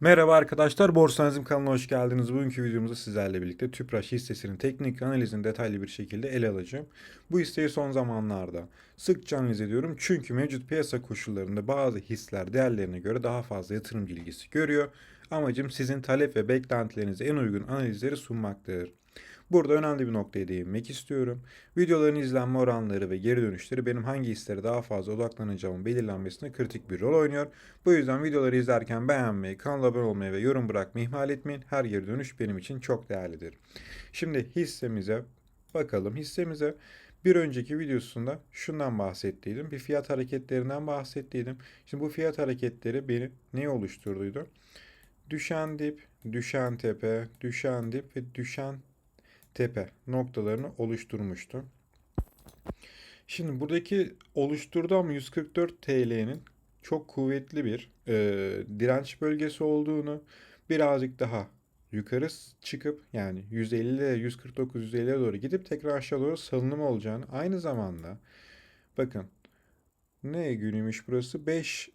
Merhaba arkadaşlar, Borsa Analizim kanalına hoş geldiniz. Bugünkü videomuzda sizlerle birlikte Tüpraş hissesinin teknik analizini detaylı bir şekilde ele alacağım. Bu hisseyi son zamanlarda sıkça analiz ediyorum çünkü mevcut piyasa koşullarında bazı hisler değerlerine göre daha fazla yatırımcı ilgisi görüyor. Amacım sizin talep ve beklentilerinize en uygun analizleri sunmaktır. Burada önemli bir noktaya değinmek istiyorum. Videoların izlenme oranları ve geri dönüşleri benim hangi hislere daha fazla odaklanacağımın belirlenmesine kritik bir rol oynuyor. Bu yüzden videoları izlerken beğenmeyi, kanala abone olmayı ve yorum bırakmayı ihmal etmeyin. Her geri dönüş benim için çok değerlidir. Şimdi hissemize bakalım. Hissemize bir önceki videosunda şundan bahsettiydim. Bir fiyat hareketlerinden bahsettiydim. Şimdi bu fiyat hareketleri beni ne oluşturduydu? Düşen dip, düşen tepe, düşen dip ve düşen tepe noktalarını oluşturmuştu. Şimdi buradaki oluşturduğum 144 TL'nin çok kuvvetli bir e, direnç bölgesi olduğunu birazcık daha yukarı çıkıp yani 150 ile 149 150'ye doğru gidip tekrar aşağı doğru salınım olacağını aynı zamanda bakın ne günüymüş burası 5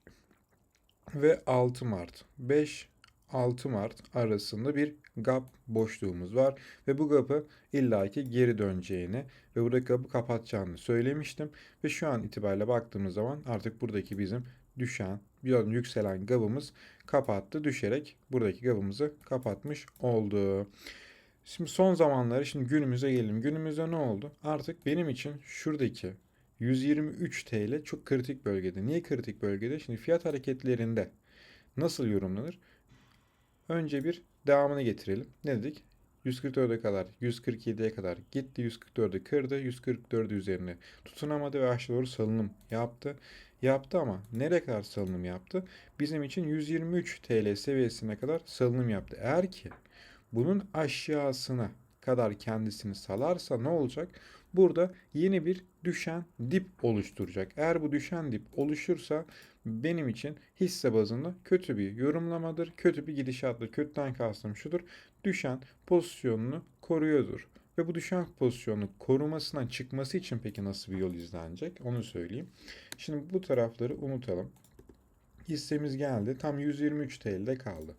ve 6 Mart 5 6 Mart arasında bir gap boşluğumuz var ve bu gapı illaki geri döneceğini ve buradaki gapı kapatacağını söylemiştim ve şu an itibariyle baktığımız zaman artık buradaki bizim düşen, bir yükselen gapımız kapattı düşerek buradaki gapımızı kapatmış oldu. Şimdi son zamanları şimdi günümüze gelelim. Günümüzde ne oldu? Artık benim için şuradaki 123 TL çok kritik bölgede. Niye kritik bölgede? Şimdi fiyat hareketlerinde nasıl yorumlanır? Önce bir devamını getirelim. Ne dedik? 144'e kadar, 147'ye kadar gitti. 144'ü kırdı. 144'ü üzerine tutunamadı ve aşağı doğru salınım yaptı. Yaptı ama nereye kadar salınım yaptı? Bizim için 123 TL seviyesine kadar salınım yaptı. Eğer ki bunun aşağısına kadar kendisini salarsa ne olacak? Burada yeni bir düşen dip oluşturacak. Eğer bu düşen dip oluşursa benim için hisse bazında kötü bir yorumlamadır. Kötü bir gidişattır. Kötüden kastım şudur. Düşen pozisyonunu koruyordur. Ve bu düşen pozisyonu korumasından çıkması için peki nasıl bir yol izlenecek? Onu söyleyeyim. Şimdi bu tarafları unutalım. Hissemiz geldi. Tam 123 TL'de kaldı.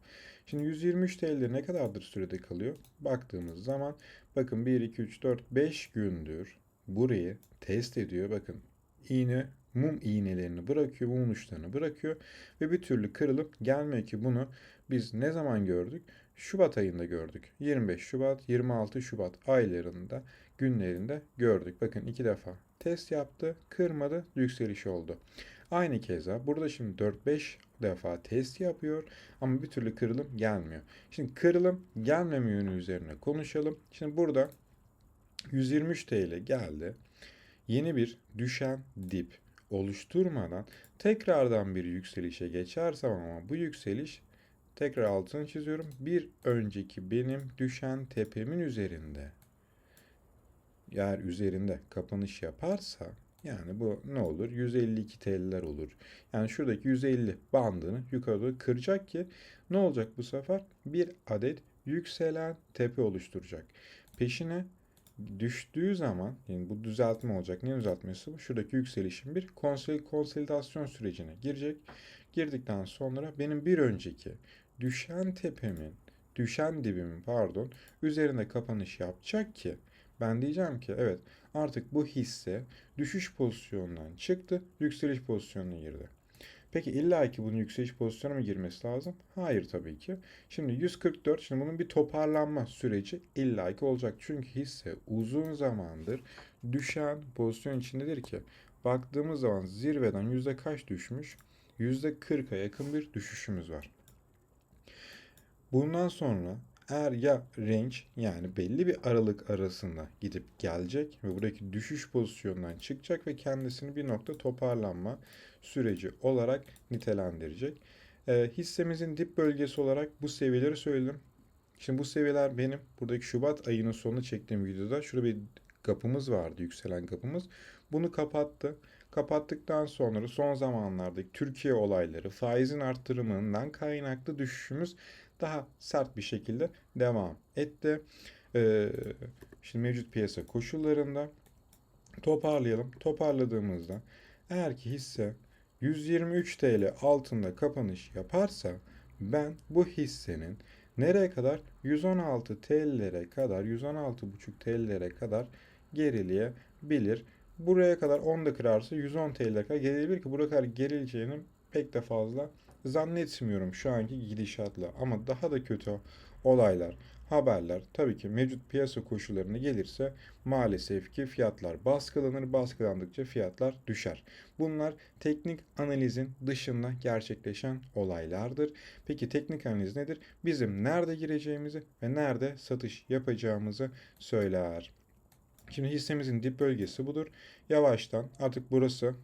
Şimdi 123 TL ne kadardır sürede kalıyor? Baktığımız zaman bakın 1, 2, 3, 4, 5 gündür burayı test ediyor. Bakın iğne mum iğnelerini bırakıyor, mum uçlarını bırakıyor ve bir türlü kırılıp gelmiyor ki bunu biz ne zaman gördük? Şubat ayında gördük. 25 Şubat, 26 Şubat aylarında, günlerinde gördük. Bakın iki defa test yaptı, kırmadı, yükseliş oldu. Aynı keza burada şimdi 4-5 defa test yapıyor ama bir türlü kırılım gelmiyor. Şimdi kırılım gelmeme yönü üzerine konuşalım. Şimdi burada 123 TL geldi. Yeni bir düşen dip oluşturmadan tekrardan bir yükselişe geçersem ama bu yükseliş tekrar altını çiziyorum. Bir önceki benim düşen tepemin üzerinde yer üzerinde kapanış yaparsa yani bu ne olur? 152 TL'ler olur. Yani şuradaki 150 bandını yukarı doğru kıracak ki ne olacak bu sefer? Bir adet yükselen tepe oluşturacak. Peşine düştüğü zaman yani bu düzeltme olacak. Ne düzeltmesi bu? Şuradaki yükselişin bir konsol konsolidasyon sürecine girecek. Girdikten sonra benim bir önceki düşen tepemin, düşen dibimin pardon üzerinde kapanış yapacak ki ben diyeceğim ki evet artık bu hisse düşüş pozisyonundan çıktı, yükseliş pozisyonuna girdi. Peki illa ki bunun yükseliş pozisyonuna mı girmesi lazım? Hayır tabii ki. Şimdi 144, şimdi bunun bir toparlanma süreci illa ki olacak. Çünkü hisse uzun zamandır düşen pozisyon içindedir ki baktığımız zaman zirveden yüzde kaç düşmüş? Yüzde 40'a yakın bir düşüşümüz var. Bundan sonra eğer ya range yani belli bir aralık arasında gidip gelecek ve buradaki düşüş pozisyonundan çıkacak ve kendisini bir nokta toparlanma süreci olarak nitelendirecek. E, hissemizin dip bölgesi olarak bu seviyeleri söyledim. Şimdi bu seviyeler benim buradaki Şubat ayının sonunu çektiğim videoda şurada bir kapımız vardı yükselen kapımız. Bunu kapattı. Kapattıktan sonra son zamanlardaki Türkiye olayları faizin arttırımından kaynaklı düşüşümüz daha sert bir şekilde devam etti. Ee, şimdi mevcut piyasa koşullarında toparlayalım. Toparladığımızda eğer ki hisse 123 TL altında kapanış yaparsa Ben bu hissenin nereye kadar 116 TL'lere kadar 116,5 TL'lere kadar gerileyebilir. Buraya kadar 10 da kırarsa 110 TL'lere kadar gerilebilir ki buraya kadar gerileceğini pek de fazla zannetmiyorum şu anki gidişatla. Ama daha da kötü olaylar, haberler tabii ki mevcut piyasa koşullarına gelirse maalesef ki fiyatlar baskılanır. Baskılandıkça fiyatlar düşer. Bunlar teknik analizin dışında gerçekleşen olaylardır. Peki teknik analiz nedir? Bizim nerede gireceğimizi ve nerede satış yapacağımızı söyler. Şimdi hissemizin dip bölgesi budur. Yavaştan artık burası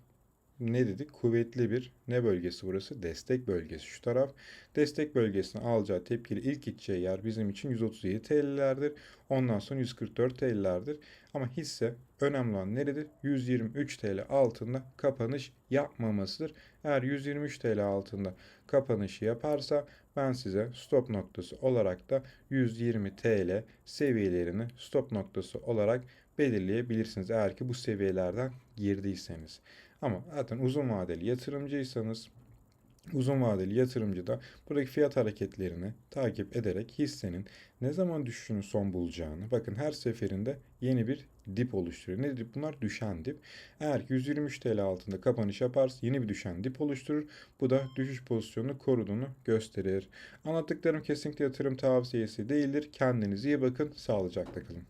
ne dedik? Kuvvetli bir ne bölgesi burası? Destek bölgesi şu taraf. Destek bölgesine alacağı tepkili ilk gideceği yer bizim için 137 TL'lerdir. Ondan sonra 144 TL'lerdir. Ama hisse önemli olan neredir? 123 TL altında kapanış yapmamasıdır. Eğer 123 TL altında kapanışı yaparsa ben size stop noktası olarak da 120 TL seviyelerini stop noktası olarak belirleyebilirsiniz. Eğer ki bu seviyelerden girdiyseniz. Ama zaten uzun vadeli yatırımcıysanız uzun vadeli yatırımcı da buradaki fiyat hareketlerini takip ederek hissenin ne zaman düşüşünün son bulacağını bakın her seferinde yeni bir dip oluşturuyor. Nedir bunlar? Düşen dip. Eğer ki 123 TL altında kapanış yaparsa yeni bir düşen dip oluşturur. Bu da düşüş pozisyonunu koruduğunu gösterir. Anlattıklarım kesinlikle yatırım tavsiyesi değildir. Kendinize iyi bakın. Sağlıcakla kalın.